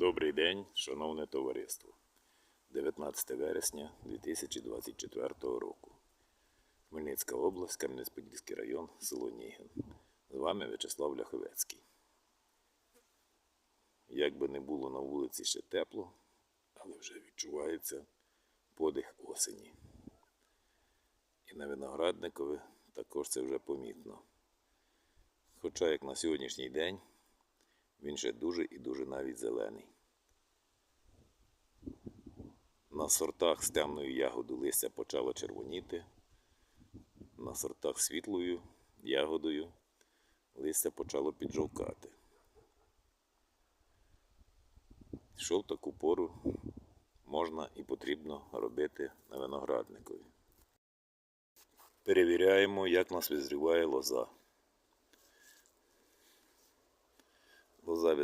Добрий день, шановне товариство. 19 вересня 2024 року. Хмельницька область, Кам'янець-Подільський район, село Нігін. З вами В'ячеслав Ляховецький. Як би не було на вулиці ще тепло, але вже відчувається подих осені. І на виноградникові також це вже помітно. Хоча як на сьогоднішній день він ще дуже і дуже навіть зелений. На сортах з темною ягодою листя почало червоніти. На сортах світлою ягодою листя почало піджовкати. Що в таку пору можна і потрібно робити на виноградникові. Перевіряємо, як нас визріває лоза. Лоза